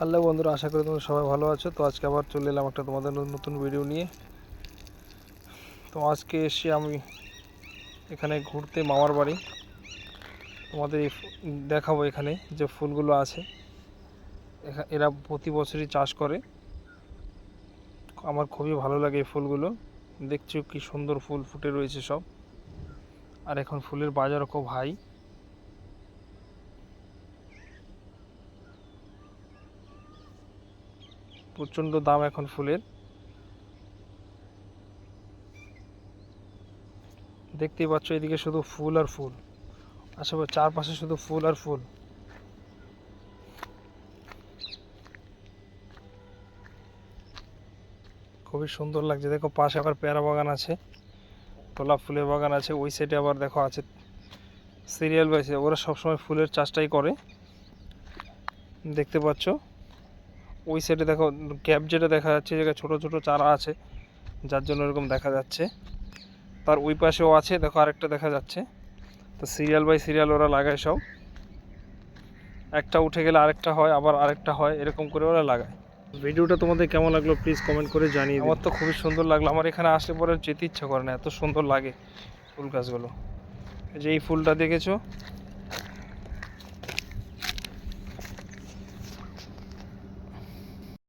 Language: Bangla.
হ্যালো বন্ধুরা, আশা করি তোমরা সবাই ভালো আছো। তো আজকে আবার চলে এলাম একটা তোমাদের নতুন ভিডিও নিয়ে। তো আজকে এসে আমি এখানে ঘুরতে মামার বাড়ি। তোমাদের দেখাবো এখানে যে ফুলগুলো আছে। এরা প্রতি বছরই চাষ করে। আমার খুবই ভালো লাগে এই ফুলগুলো। দেখছ কি সুন্দর ফুল ফুটে রয়েছে সব। আর এখন ফুলের বাজারও খুব হাই প্রচণ্ড দাম এখন ফুলের। দেখতেই পাচ্ছ, এদিকে শুধু ফুল আর ফুল। আশেপাশে চারপাশে শুধু ফুল আর ফুল। খুবই সুন্দর লাগছে। দেখো, পাশে আবার পেয়ারা বাগান আছে, গোলাপ ফুলের বাগান আছে, ওই সাইডে আবার দেখো আছে সিরিয়াল বাইছে ওরা সবসময় ফুলের চাষটাই করে। দেখতে পাচ্ছ? ওই সাইডে দেখো গ্যাপ যেটা দেখা যাচ্ছে জায়গায় ছোট ছোট চারা আছে যার জন্য এরকম দেখা যাচ্ছে। তার ওই পাশেও আছে দেখো আরেকটা দেখা যাচ্ছে। তো সিরিয়াল বাই সিরিয়াল ওরা লাগায় সব। একটা উঠে গেলে আরেকটা হয় আবার আরেকটা হয় এরকম করে ওরা লাগায়। ভিডিওটা তোমাদের কেমন লাগল প্লিজ কমেন্ট করে জানিয়ে আমার তো খুবই সুন্দর লাগল। আমার এখানে আসলে পরে যেতে ইচ্ছা করে না এত সুন্দর লাগে ফুল গাছগুলো। এই যে এই ফুলটা দেখেছ?